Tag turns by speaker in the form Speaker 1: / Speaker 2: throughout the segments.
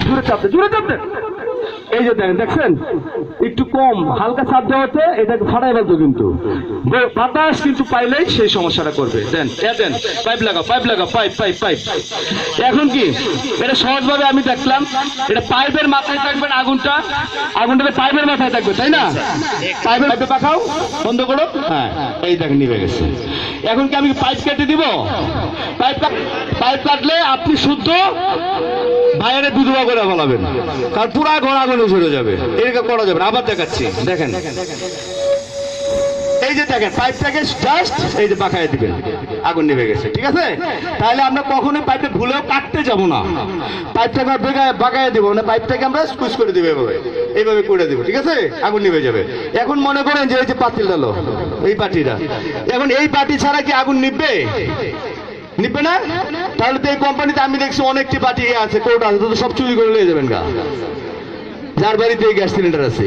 Speaker 1: জুড়ে চাপতে দেন জুড়ে চাপ দেন এই যে দেখেন দেখছেন? একটু কম, হালকা চাপ দেওয়াতে এটাকে ফাটাই ফেলতো কিন্তু। বাতাস কিন্তু পাইলেই সেই সমস্যাটা করবে। দেন দেন পাইপ লাগাও পাইপ লাগাও পাইপ পাইপ পাইপ এখন কি? এটা সহজভাবে আমি দেখলাম, এটা পাইপের মাথায় থাকবে না আগুনটা আগুনটা পাইপের মাথায় থাকবে, তাই না? পাইপের পাইপে পাকাও, বন্ধ করো। হ্যাঁ এই দেখেন নিভে গেছে। এখন কি আমি পাইপ কেটে দিব? পাইপ পাইপ কাটলে আপনি শুদ্ধ বাইরে বিধবা করে ফেলাবেন কারণ পুরা ঘন আগুনে ঝরে যাবে। এরকম করা যাবে আবার আবার দেখাচ্ছি, দেখেন। এই যে দেখেন পাইপটাকে জাস্ট এই যে বাঁকায় দিবেন, আগুন নেমে গেছে, ঠিক আছে? তাহলে আমরা কখনোই পাইপটা ভুলেও কাটতে যাব না। পাইপটাকে বেগায় বাঁকায় দেবো না পাইপটাকে আমরা স্কুইজ করে দেবো এভাবে, এইভাবে করে দেবো, ঠিক আছে? আগুন নেমে যাবে। এখন মনে করেন যে এই যে পাতিল ডালো, এই পাটিটা, এখন এই পাটি ছাড়া কি আগুন নিববে নিবে না? তাহলে তো এই কোম্পানিতে আমি দেখছি অনেকটি পার্টি আছে কোর্ট আছে, তো সব চুরি করে নিয়ে যাবেন গা। যার বাড়িতে গ্যাস সিলিন্ডার আছে।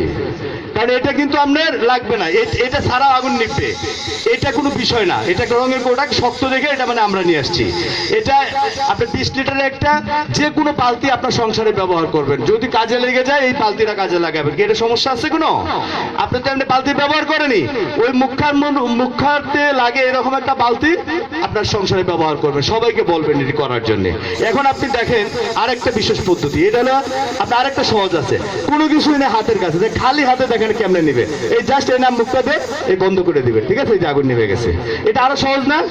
Speaker 1: কারণ এটা কিন্তু আপনার লাগবে না। এটা ছাড়া আগুন নিবে এটা কোনো বিষয় না। এটা রঙের প্রোডাক্ট শক্ত দেখে এটা মানে আমরা নিয়ে আসছি। এটা আপনার বিশ লিটারের একটা যে কোনো পালতি আপনার সংসারে ব্যবহার করবেন। যদি কাজে লেগে যায়, এই পালতিটা কাজে লাগাবেন। কি এটা সমস্যা আছে কোনো? আপনি তো এমনি পালতি ব্যবহার করেনি ওই মুখার মুখাতে লাগে এরকম একটা বালতি আপনার সংসারে ব্যবহার করবেন। সবাইকে বলবেন এটি করার জন্য। এখন আপনি দেখেন আরেকটা বিশেষ পদ্ধতি। এটা হলো, আপনার আরেকটা সহজ আছে। কোনো কিছুই নেই হাতের কাছে। যে খালি হাতে দেখেন কেমনে নিবে। এই জাস্ট এই মুখটা দিয়ে এই বন্ধ করে দিবে। ঠিক আছে? এই যে আগুন নিভে গেছে। এটা আরও সহজ না?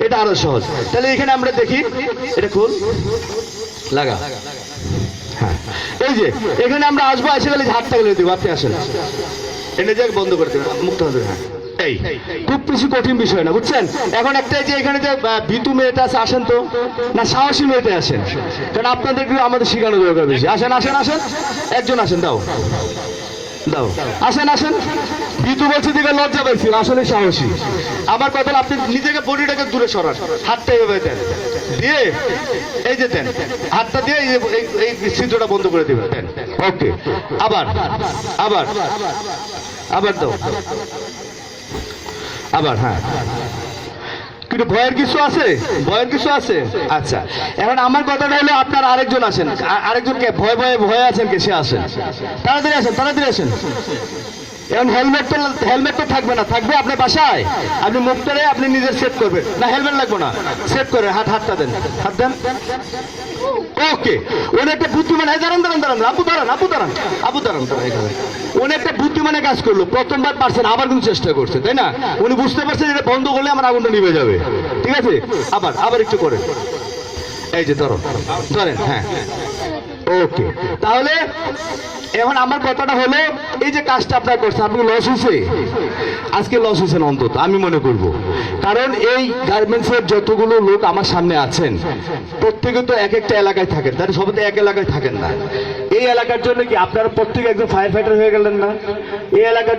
Speaker 1: এটা আরও সহজ। তাহলে এখানে আমরা দেখি, এটা খুল। লাগা। হ্যাঁ। এই যে, এখানে আমরা আসব, এসে গেলে হাত থাকলে দিব। আপনি আসেন। এনে যাক বন্ধ করে দেবেন। মুক্ত ধরে হ্যাঁ। এই খুব বেশি কঠিন বিষয় না, বুঝছেন? এখন একটা যে এখানে যে ভীতু মেয়েটা আছে, আসেন তো? না, সাহসী মেয়েটা আসেন। কারণ আপনাদের একটু আমাদের শেখানো দরকার বেশি। আসেন আসেন আসেন। একজন আসেন, দাও। দাও। আসেন আসেন। ভীতু বলছে দিকে লজ্জা পাইছি, আসলে সাহসী। আমার কথা আপনি নিজেকে বডিটাকে দূরে সরান। হাতটা এভাবে দেন। দিয়ে, এই যে দেন, হাতটা দিয়ে এই ছিদ্রটা বন্ধ করে দেবেন। ওকে। আবার আবার আবার দাও। আবার হ্যাঁ। কিন্তু ভয়ের কিছু আছে? ভয়ের কিছু আছে? আচ্ছা। এখন আমার কথাটা হলো আপনার আরেকজন আছেন। আ- আরেকজন কে ভয়, ভয়ে ভয়ে আছেন কে? সে আসেন। তাড়াতাড়ি আসেন তাড়াতাড়ি আসেন। এখন হেলমেট তো হেলমেট তো থাকবে না, থাকবে আপনার বাসায়। আপনি মুখ মুখটারে আপনি নিজে সেভ করবেন। না হেলমেট লাগবে না সেভ করে হাত হাতটা দেন। হাত দেন। ওকে উনি একটা বুদ্ধিমান এই দাঁড়ান দাঁড়ান দাঁড়ান, আপু দাঁড়ান আপু দাঁড়ান আপু দাঁড়ান দাঁড়ান এখানে। উনি একটা বুদ্ধিমানের কাজ করল, প্রথমবার পারছেন, আবার কিন্তু চেষ্টা করছে তাই না? উনি বুঝতে পারছেন এটা বন্ধ করলে আমার আগুনটা নিভে যাবে। ঠিক আছে? আবার আবার একটু করেন। এই যে ধরো, ধরেন হ্যাঁ। ওকে তাহলে এখন আমার কথাটা হলো, এই যে কাজটা আপনার করছেন, আপনি লস হয়েছে? আজকে লস হয়েছেন অন্তত, আমি মনে করব। কারণ এই গার্মেন্টসের যতগুলো লোক আমার সামনে আছেন, প্রত্যেকে তো এক একটা এলাকায় থাকেন, তাহলে সবাই তো এক এলাকায় থাকেন না। এই এলাকার জন্য কি আপনারা প্রত্যেকে একজন ফায়ার ফাইটার হয়ে গেলেন না? এই এলাকার